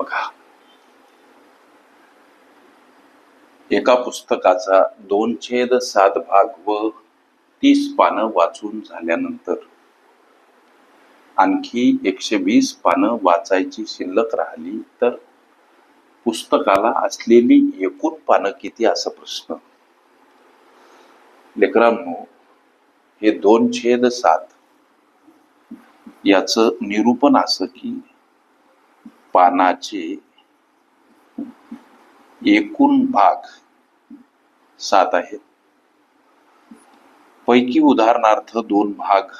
बघा. एका पुस्तकाचा दोन छेद सात भाग व तीस पानं वाचून झाल्यानंतर आणखी एकशे वीस पानं वाचायची शिल्लक राहिली तर पुस्तकाला असलेली एकूण पानं किती असा प्रश्न. लेकरांनो हे दोन छेद सात याचं निरूपण असं की पानाचे एकूण भाग सात आहेत. पैकी उदाहरणार्थ दोन भाग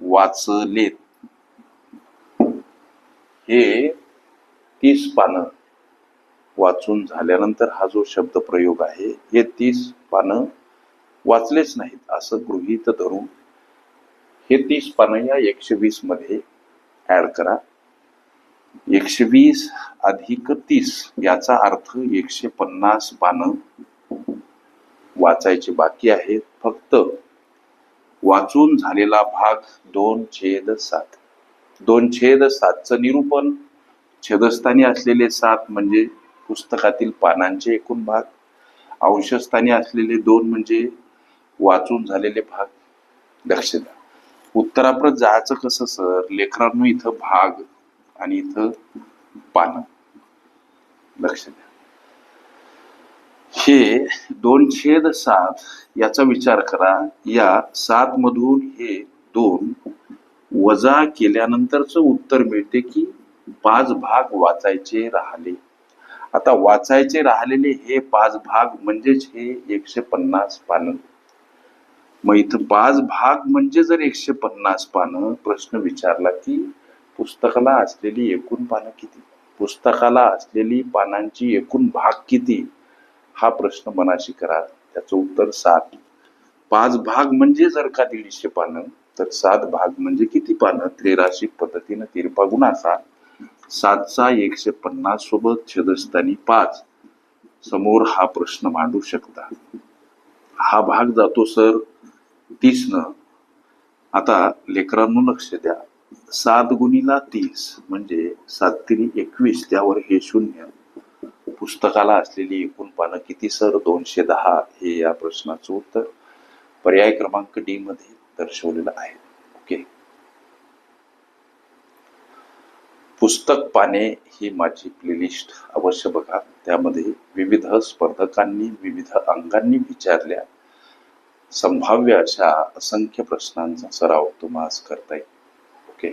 वाचलेत हे तीस पानं वाचून झाल्यानंतर हा जो शब्द प्रयोग आहे हे तीस पानं वाचलेच नाहीत असं गृहीत धरून हे तीस पानं या एकशे वीसमध्ये ऍड करा. एकशे वीस अधिक तीस याचा अर्थ एकशे पन्नास पानं वाचायचे बाकी आहेत. फक्त वाचून झालेला भाग दोन छेद सात. दोन छेद सातचं निरूपण. छेदस्थानी असलेले सात म्हणजे पुस्तकातील पानांचे एकूण भाग. अंशस्थानी असलेले दोन म्हणजे वाचून झालेले भाग. लक्ष द्या उत्तराप्रत जायचं कसं सर? लेकरांनो इथं भाग आणि इथं पानं. लक्ष द्या. हे दोन छेद सात याचा विचार करा. या सात मधून हे दोन वजा केल्यानंतरच उत्तर मिळते की पाच भाग वाचायचे राहिले. आता वाचायचे राहिलेले हे पाच भाग म्हणजेच हे एकशे पन्नास पानं. मग इथं पाच भाग म्हणजे जर एकशे पन्नास पानं प्रश्न विचारला की पुस्तकाला असलेली एकूण पानं किती? पुस्तकाला असलेली पानांची एकूण भाग किती? हा प्रश्न मनाशी करा. त्याचं उत्तर सात. पाच भाग म्हणजे जर का दीडशे पानं तर सात भाग म्हणजे किती पानं? त्रिराशिक पद्धतीनं तिरपा गुणाचा सातचा एकशे पन्नास सोबत छेदस्थानी पाच. समोर हा प्रश्न मांडू शकता. हा भाग जातो सर. तीस न आता लेकरांनो लक्ष द्या. सात गुणीला तीस म्हणजे सात तिरी एकवीस त्यावर हे शून्य. पुस्तकाला असलेली एकूण पानं किती सर? दोनशे दहा. हे या प्रश्नाचं उत्तर पर्याय क्रमांक डी मध्ये दर्शवलेलं आहे. ओके. पुस्तक पाने ही माझी प्लेलिस्ट. अवश्य बघा. त्यामध्ये विविध स्पर्धकांनी विविध अंगांनी विचारल्या. संभाव्य अशा असंख्य प्रश्नांचा सराव तुम्हाला करता येईल. ओके